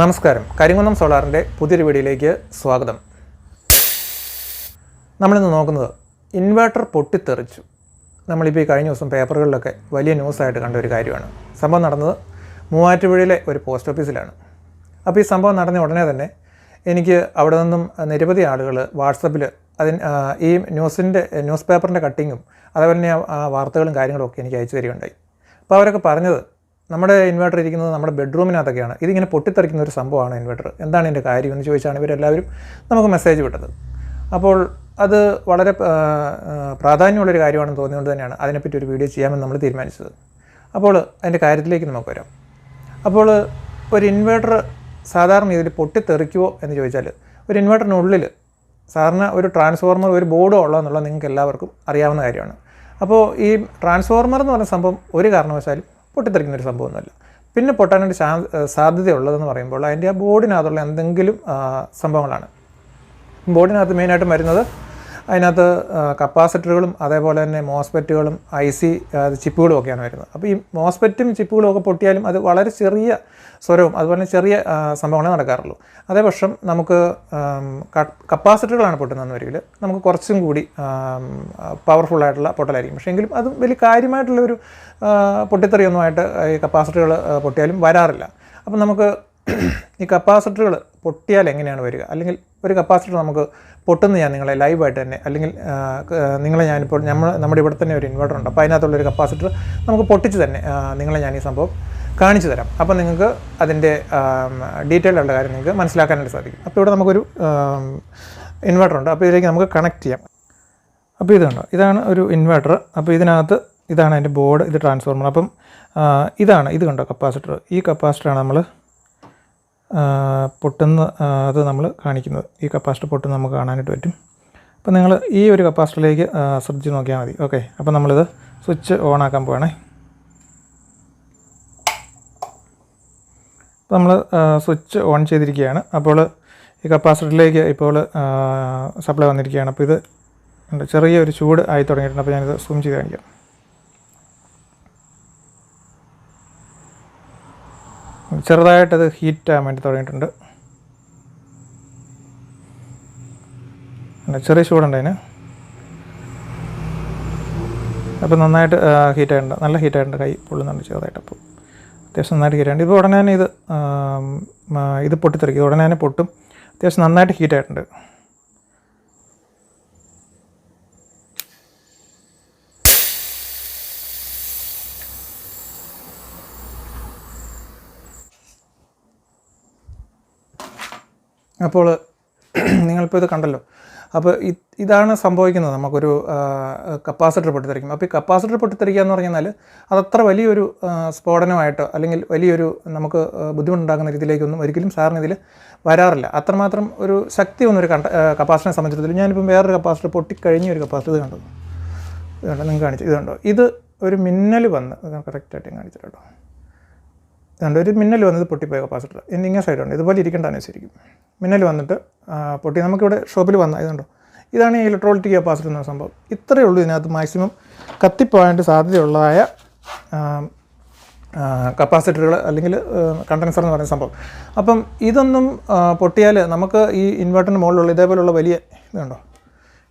നമസ്കാരം. കരിങ്കുന്നം സോളാറിന്റെ പുതിയൊരു വീഡിയോയിലേക്ക് സ്വാഗതം. നമ്മളിന്ന് നോക്കുന്നത് ഇൻവേർട്ടർ പൊട്ടിത്തെറിച്ചു. നമ്മളിപ്പോൾ ഈ കഴിഞ്ഞ ദിവസം പേപ്പറുകളിലൊക്കെ വലിയ ന്യൂസായിട്ട് കണ്ട ഒരു കാര്യമാണ്. സംഭവം നടന്നത് മൂവാറ്റുപുഴയിലെ ഒരു പോസ്റ്റ് ഓഫീസിലാണ്. അപ്പോൾ ഈ സംഭവം നടന്ന ഉടനെ തന്നെ എനിക്ക് അവിടെ നിന്നും നിരവധി ആളുകൾ വാട്സപ്പിൽ അതിന് ഈ ന്യൂസിന്റെ ന്യൂസ് പേപ്പറിന്റെ കട്ടിങ്ങും അതേപോലെ തന്നെ വാർത്തകളും കാര്യങ്ങളും ഒക്കെ എനിക്ക് അയച്ചു തരികയുണ്ടായി. അപ്പോൾ അവരൊക്കെ പറഞ്ഞത് നമ്മുടെ ഇൻവെർട്ടർ ഇരിക്കുന്നത് നമ്മുടെ ബെഡ്റൂമിനകത്തൊക്കെയാണ് ഇതിങ്ങനെ പൊട്ടിത്തെറിക്കുന്ന ഒരു സംഭവമാണ് ഇൻവെർട്ടർ എന്താണ് ഇതിന്റെ കാര്യം എന്ന് ചോദിച്ചാണ് ഇവരെല്ലാവരും നമുക്ക് മെസ്സേജ് വിട്ടത്. അപ്പോൾ അത് വളരെ പ്രാധാന്യമുള്ളൊരു കാര്യമാണെന്ന് തോന്നിയുകൊണ്ട് തന്നെയാണ് അതിനെപ്പറ്റി ഒരു വീഡിയോ ചെയ്യാമെന്ന് നമ്മൾ തീരുമാനിച്ചത്. അപ്പോൾ അതിന്റെ കാര്യത്തിലേക്ക് നമുക്ക് വരാം. അപ്പോൾ ഒരു ഇൻവെർട്ടർ സാധാരണ ഇതിൽ പൊട്ടിത്തെറിക്കുമോ എന്ന് ചോദിച്ചാൽ ഒരു ഇൻവെർട്ടറിനുള്ളിൽ സാധാരണ ഒരു ട്രാൻസ്ഫോർമർ ഒരു ബോർഡോ ഉള്ളോ എന്നുള്ളത് നിങ്ങൾക്ക് എല്ലാവർക്കും അറിയാവുന്ന കാര്യമാണ്. അപ്പോൾ ഈ ട്രാൻസ്ഫോർമർ എന്ന് പറയുന്ന സംഭവം ഒരു കാരണവശാലും പൊട്ടിത്തെറിക്കുന്ന ഒരു സംഭവമൊന്നുമല്ല. പിന്നെ പൊട്ടാനായിട്ട് സാധ്യതയുള്ളതെന്ന് പറയുമ്പോൾ അതിന്റെ ആ ബോർഡിനകത്തുള്ള എന്തെങ്കിലും സംഭവങ്ങളാണ്. ബോർഡിനകത്ത് മെയിനായിട്ടും വരുന്നത് അതിനകത്ത് കപ്പാസിറ്ററുകളും അതേപോലെ തന്നെ മോസ്പെറ്റുകളും ഐ സി ചിപ്പുകളും ഒക്കെയാണ് വരുന്നത്. അപ്പോൾ ഈ മോസ്പെറ്റും ചിപ്പുകളും ഒക്കെ പൊട്ടിയാലും അത് വളരെ ചെറിയ സ്വരവും അതുപോലെ ചെറിയ സംഭവങ്ങളെ നടക്കാറുള്ളൂ. അതേ പക്ഷം നമുക്ക് കപ്പാസിറ്ററുകളാണ് പൊട്ടുന്നതെന്ന് വരികിൽ നമുക്ക് കുറച്ചും കൂടി പവർഫുള്ളായിട്ടുള്ള പൊട്ടലായിരിക്കും. പക്ഷേ എങ്കിലും അത് വലിയ കാര്യമായിട്ടുള്ളൊരു പൊട്ടിത്തെറിയൊന്നുമായിട്ട് ഈ കപ്പാസിറ്ററുകൾ പൊട്ടിയാലും വരാറില്ല. അപ്പം നമുക്ക് ഈ കപ്പാസിറ്ററുകൾ പൊട്ടിയാൽ എങ്ങനെയാണ് വരിക? അല്ലെങ്കിൽ ഒരു കപ്പാസിറ്റർ നമുക്ക് പൊട്ടുന്ന ഞാൻ നിങ്ങളെ ലൈവായിട്ട് തന്നെ അല്ലെങ്കിൽ നിങ്ങളെ ഞാനിപ്പോൾ നമ്മൾ നമ്മുടെ ഇവിടെ തന്നെ ഒരു ഇൻവെർട്ടർ ഉണ്ട്. അപ്പോൾ അതിനകത്തുള്ളൊരു കപ്പാസിറ്റർ നമുക്ക് പൊട്ടിച്ച് തന്നെ നിങ്ങളെ ഞാൻ ഈ സംഭവം കാണിച്ചു തരാം. അപ്പോൾ നിങ്ങൾക്ക് അതിന്റെ ഡീറ്റെയിൽ ഉള്ള കാര്യം നിങ്ങൾക്ക് മനസ്സിലാക്കാനായിട്ട് സാധിക്കും. അപ്പോൾ ഇവിടെ നമുക്കൊരു ഇൻവെർട്ടർ ഉണ്ട്. അപ്പോൾ ഇതിലേക്ക് നമുക്ക് കണക്ട് ചെയ്യാം. അപ്പോൾ ഇത് കണ്ടോ? ഇതാണ് ഒരു ഇൻവെർട്ടർ അപ്പോൾ ഇതിനകത്ത് ഇതാണ് അതിന്റെ ബോർഡ് ഇത് ട്രാൻസ്ഫോർമർ അപ്പം ഇതാണ് ഇത് കണ്ടോ കപ്പാസിറ്റർ ഈ കപ്പാസിറ്ററാണ് നമ്മൾ പൊട്ടുന്ന അത് നമ്മൾ കാണിക്കുന്നത്. ഈ കപ്പാസിറ്റർ പൊട്ടുന്ന നമുക്ക് കാണാനായിട്ട് പറ്റും. അപ്പോൾ നിങ്ങൾ ഈ ഒരു കപ്പാസിറ്ററിലേക്ക് ശ്രദ്ധിച്ച് നോക്കിയാൽ മതി. ഓക്കെ. അപ്പോൾ നമ്മളിത് സ്വിച്ച് ഓൺ ആക്കാൻ പോവാണേ. അപ്പോൾ നമ്മൾ സ്വിച്ച് ഓൺ ചെയ്തിരിക്കുകയാണ്. അപ്പോൾ ഈ കപ്പാസിറ്ററിലേക്ക് ഇപ്പോൾ സപ്ലൈ വന്നിരിക്കുകയാണ്. അപ്പോൾ ഇത് ചെറിയൊരു ചൂട് ആയി തുടങ്ങിയിട്ടുണ്ട്. അപ്പോൾ ഞാനിത് സൂം ചെയ്ത് കാണിക്കാം. ചെറുതായിട്ടത് ഹീറ്റ് ആകാൻ വേണ്ടി തുടങ്ങിയിട്ടുണ്ട്. ചെറിയ ചൂടുണ്ട് അതിന്. അപ്പോൾ നന്നായിട്ട് ഹീറ്റ് ആയിട്ടുണ്ട് നല്ല ഹീറ്റ് ആയിട്ടുണ്ട് കൈ പൊള്ളുന്നുണ്ട് ചെറുതായിട്ട് അപ്പോൾ അത്യാവശ്യം നന്നായിട്ട് ഹീറ്റ് ആയിട്ടുണ്ട് ഇപ്പോൾ ഉടനെ തന്നെ ഇത് ഇത് പൊട്ടിത്തെറിക്കും. ഉടനെ തന്നെ പൊട്ടും. അത്യാവശ്യം നന്നായിട്ട് ഹീറ്റ് ആയിട്ടുണ്ട് അപ്പോൾ നിങ്ങളിപ്പോൾ ഇത് കണ്ടല്ലോ. അപ്പോൾ ഇതാണ് സംഭവിക്കുന്നത് നമുക്കൊരു കപ്പാസിറ്റർ പൊട്ടിത്തെറിക്കും. അപ്പോൾ ഈ കപ്പാസിറ്റർ പൊട്ടിത്തെറിക്കുക എന്ന് പറഞ്ഞാൽ അതത്ര വലിയൊരു സ്ഫോടനമായിട്ടോ അല്ലെങ്കിൽ വലിയൊരു നമുക്ക് ബുദ്ധിമുട്ടുണ്ടാകുന്ന രീതിയിലേക്കൊന്നും ഒരിക്കലും സാറിന് ഇതിൽ വരാറില്ല. അത്രമാത്രം ഒരു ശക്തി ഒന്നും ഒരു കണ്ട കപ്പാസിറ്ററിനെ സംബന്ധിച്ചിടത്തോളം ഞാനിപ്പം വേറൊരു കപ്പാസിറ്റർ പൊട്ടിക്കഴിഞ്ഞ ഒരു കപ്പാസിറ്റർ ഇത് കണ്ടു. ഇതുണ്ടോ നിങ്ങൾക്ക് കാണിച്ചു ഇതുണ്ടോ? ഇത് ഒരു മിന്നൽ വന്ന് കറക്റ്റായിട്ട് ഞാൻ കാണിച്ചിട്ട് കേട്ടോ. അതുകൊണ്ട് ഒരു മിന്നൽ വന്നത് പൊട്ടിപ്പോയ കപ്പാസിറ്റർ ഇനി ഇങ്ങനെ സൈഡുണ്ട് ഇതുപോലെ ഇരിക്കേണ്ടതാണ് ശരിക്കും മിന്നൽ വന്നിട്ട് പൊട്ടി നമുക്കിവിടെ ഷോപ്പിൽ വന്ന ഇതുണ്ടോ ഇതാണ് ഈ ഇലക്ട്രോളിറ്റിക് കപ്പാസിറ്റർ എന്ന സംഭവം. ഇത്രയേ ഉള്ളൂ ഇതിനകത്ത് മാക്സിമം കത്തിപ്പോകാനായിട്ട് സാധ്യതയുള്ളതായ കപ്പാസിറ്ററുകൾ അല്ലെങ്കിൽ കണ്ടൻസർ എന്ന് പറയുന്ന സംഭവം. അപ്പം ഇതൊന്നും പൊട്ടിയാൽ നമുക്ക് ഈ ഇൻവെർട്ടറിന് മുകളിലുള്ള ഇതേപോലുള്ള വലിയ ഇതുണ്ടോ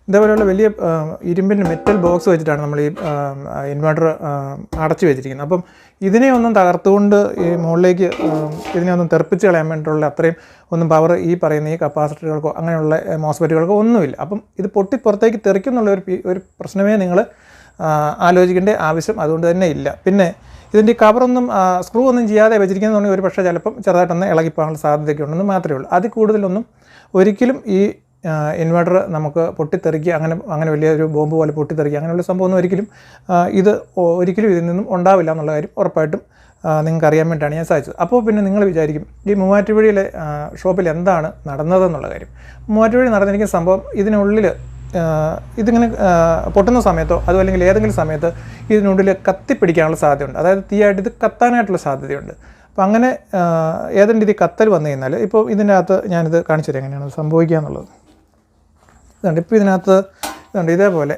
ഇതേപോലെയുള്ള വലിയ ഇരുമ്പിന്റെ മെറ്റൽ ബോക്സ് വെച്ചിട്ടാണ് നമ്മൾ ഈ ഇൻവെർട്ടർ അടച്ചു വെച്ചിരിക്കുന്നത്. അപ്പം ഇതിനെ ഒന്നും തകർത്തുകൊണ്ട് ഈ മുകളിലേക്ക് ഇതിനെ ഒന്നും തെറിപ്പിച്ച് കളയാൻ വേണ്ടിയിട്ടുള്ള അത്രയും ഒന്നും പവർ ഈ പറയുന്ന ഈ കപ്പാസിറ്ററുകൾക്കോ അങ്ങനെയുള്ള മോസ്ഫെറ്റുകൾക്കോ ഒന്നുമില്ല. അപ്പം ഇത് പൊട്ടി പുറത്തേക്ക് തെറിക്കുന്നുള്ള ഒരു പ്രശ്നമേ നിങ്ങൾ ആലോചിക്കേണ്ട ആവശ്യം അതുകൊണ്ട് തന്നെ ഇല്ല. പിന്നെ ഇതിന്റെ കവറൊന്നും സ്ക്രൂ ഒന്നും ചെയ്യാതെ വെച്ചിരിക്കുന്നതുകൊണ്ട് ഒരു പക്ഷേ ചിലപ്പം ചെറുതായിട്ടൊന്ന് ഇളകിപ്പോകാനുള്ള സാധ്യതയൊക്കെ ഉണ്ടെന്ന് മാത്രമേ ഉള്ളൂ. അതിൽ കൂടുതലൊന്നും ഒരിക്കലും ഈ ഇൻവെർട്ടർ നമുക്ക് പൊട്ടിത്തെറിക്കുക അങ്ങനെ അങ്ങനെ വലിയൊരു ബോംബ് പോലെ പൊട്ടിത്തെറിക്കുക അങ്ങനെയുള്ള സംഭവമൊന്നും ഒരിക്കലും ഇത് ഒരിക്കലും ഇതിൽ നിന്നും ഉണ്ടാവില്ല എന്നുള്ള കാര്യം ഉറപ്പായിട്ടും നിങ്ങൾക്ക് അറിയാൻ വേണ്ടിയിട്ടാണ് ഞാൻ സാധിച്ചത്. അപ്പോൾ പിന്നെ നിങ്ങൾ വിചാരിക്കും ഈ മൂവാറ്റുപുഴയിലെ ഷോപ്പിൽ എന്താണ് നടന്നതെന്നുള്ള കാര്യം. മൂവാറ്റുപുഴ നടന്നിരിക്കുന്ന സംഭവം ഇതിനുള്ളിൽ ഇതിങ്ങനെ പൊട്ടുന്ന സമയത്തോ അതോ അല്ലെങ്കിൽ ഏതെങ്കിലും സമയത്ത് ഇതിനുള്ളിൽ കത്തിപ്പിടിക്കാനുള്ള സാധ്യതയുണ്ട്. അതായത് തീയായിട്ട് ഇത് കത്താനായിട്ടുള്ള സാധ്യതയുണ്ട്. അപ്പോൾ അങ്ങനെ ഏതെങ്കിലും രീതി കത്തൽ വന്നു കഴിഞ്ഞാൽ ഇപ്പോൾ ഇതിന്റെ അകത്ത് ഞാനിത് കാണിച്ചു തരാം എങ്ങനെയാണ് സംഭവിക്കുക എന്നുള്ളത്. ഇതുണ്ട്. ഇപ്പോൾ ഇതിനകത്ത് ഇതുണ്ട്. ഇതേപോലെ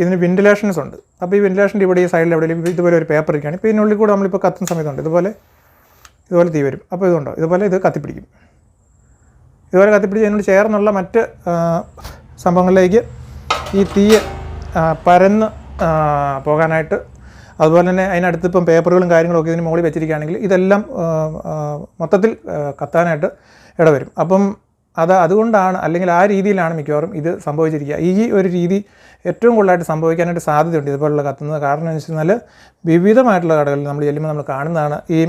ഇതിന് വെന്റിലേഷൻസ് ഉണ്ട്. അപ്പോൾ ഈ വെന്റിലേഷന്റെ ഇവിടെ ഈ സൈഡിൽ എവിടെയും ഇതുപോലെ ഒരു പേപ്പർ ഇരിക്കുകയാണ് ഇപ്പോൾ ഇതിനുള്ളിൽ കൂടെ നമ്മളിപ്പോൾ കത്തുന്ന സമയത്തുണ്ട് ഇതുപോലെ ഇതുപോലെ തീ വരും. അപ്പോൾ ഇതുണ്ടോ? ഇതുപോലെ ഇത് കത്തിപ്പിടിക്കും. ഇതുപോലെ കത്തിപ്പിടിച്ച് അതിനോട് ചേർന്നുള്ള മറ്റ് സംഭവങ്ങളിലേക്ക് ഈ തീ പരന്ന് പോകാനായിട്ട് അതുപോലെ തന്നെ അതിനടുത്ത് ഇപ്പം പേപ്പറുകളും കാര്യങ്ങളൊക്കെ ഇതിന് മുകളിൽ വെച്ചിരിക്കുകയാണെങ്കിൽ ഇതെല്ലാം മൊത്തത്തിൽ കത്താനായിട്ട് ഇടവരും. അപ്പം അത് അതുകൊണ്ടാണ് അല്ലെങ്കിൽ ആ രീതിയിലാണ് മിക്കവാറും ഇത് സംഭവിച്ചിരിക്കുക. ഈ ഒരു രീതി ഏറ്റവും കൂടുതലായിട്ട് സംഭവിക്കാനായിട്ട് സാധ്യതയുണ്ട് ഇതുപോലുള്ള കത്തുന്നത്. കാരണം എന്ന് വെച്ച് കഴിഞ്ഞാൽ വിവിധമായിട്ടുള്ള കടകളിൽ നമ്മൾ ചെല്ലുമ്പോൾ നമ്മൾ കാണുന്നതാണ് ഈ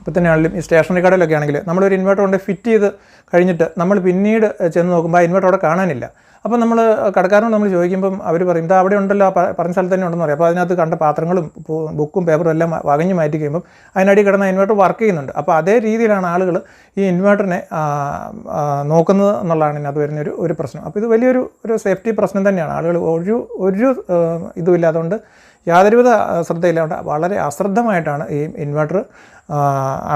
ഇപ്പം തന്നെയാണെങ്കിലും ഈ സ്റ്റേഷനറി കടയിലൊക്കെ ആണെങ്കിൽ നമ്മളൊരു ഇൻവെർട്ടർ കൊണ്ട് ഫിറ്റ് ചെയ്ത് കഴിഞ്ഞിട്ട് നമ്മൾ പിന്നീട് ചെന്ന് നോക്കുമ്പോൾ ആ ഇൻവെർട്ടർ അവിടെ കാണാനില്ല. അപ്പോൾ നമ്മൾ കടക്കാരനോട് നമ്മൾ ചോദിക്കുമ്പം അവർ പറയും ഇത് അവിടെ ഉണ്ടല്ലോ പറഞ്ഞ സ്ഥലത്ത് തന്നെ ഉണ്ടെന്ന് പറയും. അപ്പോൾ അതിനകത്ത് കണ്ട പാത്രങ്ങളും ബുക്കും പേപ്പറും എല്ലാം വകഞ്ഞ് മാറ്റി കഴിയുമ്പം അതിനടി കിടന്ന ഇൻവേർട്ടർ വർക്ക് ചെയ്യുന്നുണ്ട്. അപ്പോൾ അതേ രീതിയിലാണ് ആളുകൾ ഈ ഇൻവെർട്ടറിനെ നോക്കുന്നത് എന്നുള്ളതാണ് ഇതിനകത്ത് വരുന്നൊരു ഒരു പ്രശ്നം. അപ്പോൾ ഇത് വലിയൊരു ഒരു സേഫ്റ്റി പ്രശ്നം തന്നെയാണ്. ആളുകൾ ഒരു ഒരു ഇതുമില്ലാത്തതുകൊണ്ട് യാതൊരുവിധ ശ്രദ്ധയില്ലാണ്ട് വളരെ അശ്രദ്ധമായിട്ടാണ് ഈ ഇൻവെർട്ടർ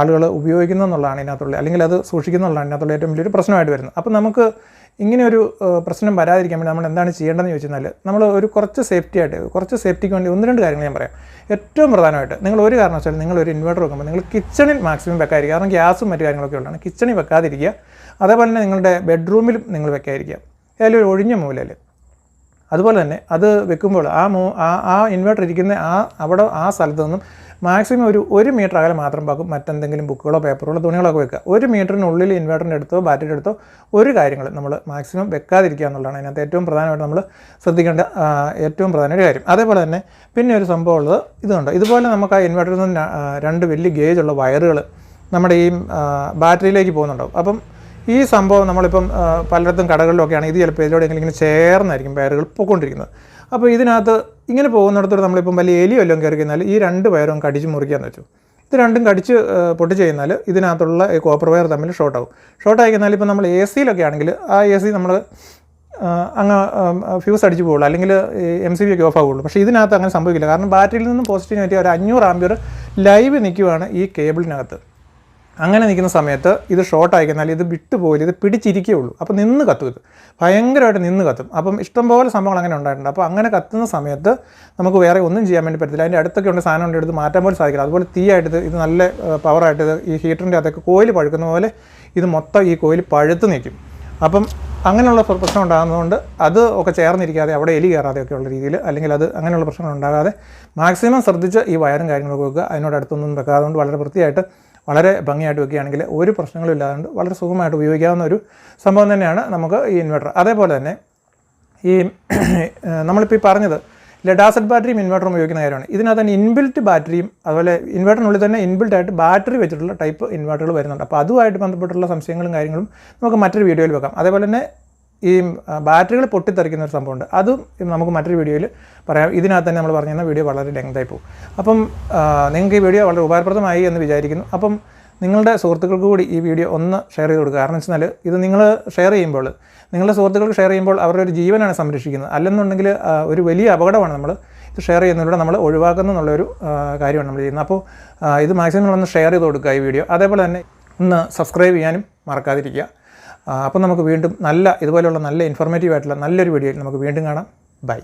ആളുകൾ ഉപയോഗിക്കുന്നതെന്നുള്ളതാണ് ഇതിനകത്തുള്ള അല്ലെങ്കിൽ അത് സൂക്ഷിക്കുന്നുള്ളതാണ് ഇതിനകത്തുള്ള ഏറ്റവും വലിയൊരു പ്രശ്നമായിട്ട് വരുന്നത്. അപ്പോൾ നമുക്ക് ഇങ്ങനെ ഒരു പ്രശ്നം വരാതിരിക്കാൻ വേണ്ടി നമ്മൾ എന്താണ് ചെയ്യേണ്ടതെന്ന് ചോദിച്ചാൽ നമ്മൾ ഒരു കുറച്ച് സേഫ്റ്റി ആയിട്ട് കുറച്ച് സേഫ്റ്റിക്ക് വേണ്ടി ഒന്ന് രണ്ട് കാര്യങ്ങൾ ഞാൻ പറയാം. ഏറ്റവും പ്രധാനമായിട്ട് നിങ്ങൾ ഒരു കാരണവശാലും നിങ്ങൾ ഒരു ഇൻവെർട്ടർ വെക്കുമ്പോൾ നിങ്ങൾ കിച്ചണിൽ മാക്സിമം വെക്കാതിരിക്കുക. കാരണം ഗ്യാസും മറ്റു കാര്യങ്ങളൊക്കെ ഉള്ളതാണ്. കിച്ചണിൽ വെക്കാതിരിക്കുക. അതേപോലെ തന്നെ നിങ്ങളുടെ ബെഡ്റൂമിലും നിങ്ങൾ വെക്കാതിരിക്കുക. ഏതായാലും ഒരു ഒഴിഞ്ഞ മൂലയിൽ അതുപോലെ തന്നെ അത് വെക്കുമ്പോൾ ആ മൂ ആ ആ ഇൻവെർട്ടർ ഇരിക്കുന്ന ആ അവിടെ ആ സ്ഥലത്തു നിന്നും മാക്സിമം ഒരു ഒരു മീറ്റർ അകലെ മാത്രം പാക്കും. മറ്റെന്തെങ്കിലും ബുക്കുകളോ പേപ്പറുകളോ തുണികളൊക്കെ വെക്കുക. ഒരു മീറ്ററിനുള്ളിൽ ഇൻവേർട്ടറിന്റെ അടുത്തോ ബാറ്ററിയുടെ അടുത്തോ ഒരു കാര്യങ്ങൾ നമ്മൾ മാക്സിമം വെക്കാതിരിക്കുക എന്നുള്ളതാണ് അതിനകത്ത് ഏറ്റവും പ്രധാനമായിട്ട് നമ്മൾ ശ്രദ്ധിക്കേണ്ട ഏറ്റവും പ്രധാന ഒരു കാര്യം. അതേപോലെ തന്നെ പിന്നെ ഒരു സംഭവം ഉള്ളത് ഇതുണ്ട്. ഇതുപോലെ നമുക്ക് ആ ഇൻവേർട്ടറിൽ നിന്ന് രണ്ട് വലിയ ഗേജ് ഉള്ള വയറുകൾ നമ്മുടെ ഈ ബാറ്ററിയിലേക്ക് പോകുന്നുണ്ടാവും. അപ്പം ഈ സംഭവം നമ്മളിപ്പം പലയിടത്തും കടകളിലൊക്കെയാണ് ഇത് ചിലപ്പോൾ ഇതിലൂടെ ഇങ്ങനെ ചേർന്നായിരിക്കും വയറുകൾ പൊക്കൊണ്ടിരിക്കുന്നത്. അപ്പോൾ ഇതിനകത്ത് ഇങ്ങനെ പോകുന്നിടത്തോട് നമ്മളിപ്പം വലിയ എലി വല്ലതും കയറി കഴിഞ്ഞാൽ ഈ രണ്ട് വയറും കടിച്ച് മുറിക്കാന്ന് വെച്ചു. ഇത് രണ്ടും കടിച്ച് പൊട്ടി ചെയ്യുന്നാൽ ഇതിനകത്തുള്ള കോപ്പർ വയർ തമ്മിൽ ഷോർട്ട് ആവും. ഷോർട്ട് ആയി കഴിഞ്ഞാൽ ഇപ്പം നമ്മൾ എ സിയിലൊക്കെ ആണെങ്കിൽ ആ എ സി നമ്മൾ അങ്ങ് ഫ്യൂസ് അടിച്ച് പോകുള്ളൂ അല്ലെങ്കിൽ എം സി ബി ഒക്കെ ഓഫ് ആവുള്ളൂ. പക്ഷേ ഇതിനകത്ത് അങ്ങനെ സംഭവിക്കില്ല. കാരണം ബാറ്ററിയിൽ നിന്നും പോസിറ്റീവ് നെഗറ്റീവ് ഒരു അഞ്ഞൂറ് ആംബിയർ ലൈവ് നിൽക്കുകയാണ് ഈ കേബിളിനകത്ത് അങ്ങനെ നിൽക്കുന്ന സമയത്ത് ഇത് ഷോർട്ട് ആയിക്കുന്നാൽ ഇത് വിട്ടുപോയില്ല ഇത് പിടിച്ചിരിക്കേ ഉള്ളൂ. അപ്പോൾ നിന്ന് കത്തും ഇത്. ഭയങ്കരമായിട്ട് നിന്ന് കത്തും. അപ്പം ഇഷ്ടംപോലെ സംഭവങ്ങൾ അങ്ങനെ ഉണ്ടായിട്ടുണ്ട്. അപ്പോൾ അങ്ങനെ കത്തുന്ന സമയത്ത് നമുക്ക് വേറെ ഒന്നും ചെയ്യാൻ വേണ്ടി പറ്റത്തില്ല. അതിന്റെ അടുത്തൊക്കെ ഉണ്ട് സാധനം ഉണ്ട് എടുത്ത് മാറ്റാൻ പോലും സാധിക്കില്ല. അതുപോലെ തീയായിട്ട് ഇത് ഇത് നല്ല പവറായിട്ട് ഇത് ഈ ഹീറ്ററിന്റെ അകത്തൊക്കെ കോയിൽ പഴുക്കുന്ന പോലെ ഇത് മൊത്തം ഈ കോയിൽ പഴുത്ത് നിൽക്കും. അപ്പം അങ്ങനെയുള്ള പ്രശ്നം ഉണ്ടാകുന്നതുകൊണ്ട് അത് ഒക്കെ ചേർന്നിരിക്കാതെ അവിടെ എലി കയറാതെ ഒക്കെ ഉള്ള രീതിയിൽ അല്ലെങ്കിൽ അത് അങ്ങനെയുള്ള പ്രശ്നങ്ങൾ ഉണ്ടാകാതെ മാക്സിമം ശ്രദ്ധിച്ച് ഈ വയറും കാര്യങ്ങളൊക്കെ വെക്കുക. അതിനോട് അടുത്തൊന്നും വെക്കാതെ കൊണ്ട് വളരെ വൃത്തിയായിട്ട് വളരെ ഭംഗിയായിട്ട് വെക്കുകയാണെങ്കിൽ ഒരു പ്രശ്നങ്ങളും ഇല്ലാതെ വളരെ സുഖമായിട്ട് ഉപയോഗിക്കാവുന്ന ഒരു സംഭവം തന്നെയാണ് നമുക്ക് ഈ ഇൻവെർട്ടർ അതേപോലെ തന്നെ ഈ നമ്മളിപ്പോൾ ഈ പറഞ്ഞത് ലെഡാസഡ് ബാറ്ററിയും ഇൻവെർട്ടറും ഉപയോഗിക്കുന്ന കാര്യമാണ്. ഇതിനകത്ത് തന്നെ ഇൻബിൽറ്റ് ബാറ്ററിയും അതുപോലെ ഇൻവെർട്ടറിനുള്ളിൽ തന്നെ ഇൻബിൽറ്റ് ആയിട്ട് ബാറ്ററി വെച്ചിട്ടുള്ള ടൈപ്പ് ഇൻവെർട്ടറുകൾ വരുന്നുണ്ട്. അപ്പോൾ അതുമായിട്ട് ബന്ധപ്പെട്ടുള്ള സംശയങ്ങളും കാര്യങ്ങളും നമുക്ക് മറ്റൊരു വീഡിയോയിൽ വെക്കാം. അതേപോലെ തന്നെ ഈ ബാറ്ററികൾ പൊട്ടിത്തെറിക്കുന്ന ഒരു സംഭവമുണ്ട്. അതും നമുക്ക് മറ്റൊരു വീഡിയോയിൽ പറയാം. ഇതിനകത്ത് തന്നെ നമ്മൾ പറഞ്ഞു പറഞ്ഞിരുന്ന വീഡിയോ വളരെ ലെങ്തായി പോകും. അപ്പം നിങ്ങൾക്ക് ഈ വീഡിയോ വളരെ ഉപകാരപ്രദമായി എന്ന് വിചാരിക്കുന്നു. അപ്പം നിങ്ങളുടെ സുഹൃത്തുക്കൾക്ക് കൂടി ഈ വീഡിയോ ഒന്ന് ഷെയർ ചെയ്ത് കൊടുക്കുക. കാരണം വെച്ചാൽ ഇത് നിങ്ങൾ ഷെയർ ചെയ്യുമ്പോൾ നിങ്ങളുടെ സുഹൃത്തുക്കൾക്ക് ഷെയർ ചെയ്യുമ്പോൾ അവരുടെ ഒരു ജീവനാണ് സംരക്ഷിക്കുന്നത്. അല്ലെന്നുണ്ടെങ്കിൽ ഒരു വലിയ അപകടമാണ് നമ്മൾ ഇത് ഷെയർ ചെയ്യുന്നതിലൂടെ നമ്മൾ ഒഴിവാക്കുന്നു എന്നുള്ളൊരു കാര്യമാണ് നമ്മൾ ചെയ്യുന്നത്. അപ്പോൾ ഇത് മാക്സിമം നിങ്ങളൊന്ന് ഷെയർ ചെയ്ത് കൊടുക്കുക ഈ വീഡിയോ. അതേപോലെ തന്നെ ഒന്ന് സബ്സ്ക്രൈബ് ചെയ്യാനും മറക്കാതിരിക്കുക. ആ, അപ്പം നമുക്ക് വീണ്ടും നല്ല ഇതുപോലെയുള്ള നല്ല ഇൻഫോർമേറ്റീവ് ആയിട്ടുള്ള നല്ലൊരു വീഡിയോയിൽ നമുക്ക് വീണ്ടും കാണാം. ബൈ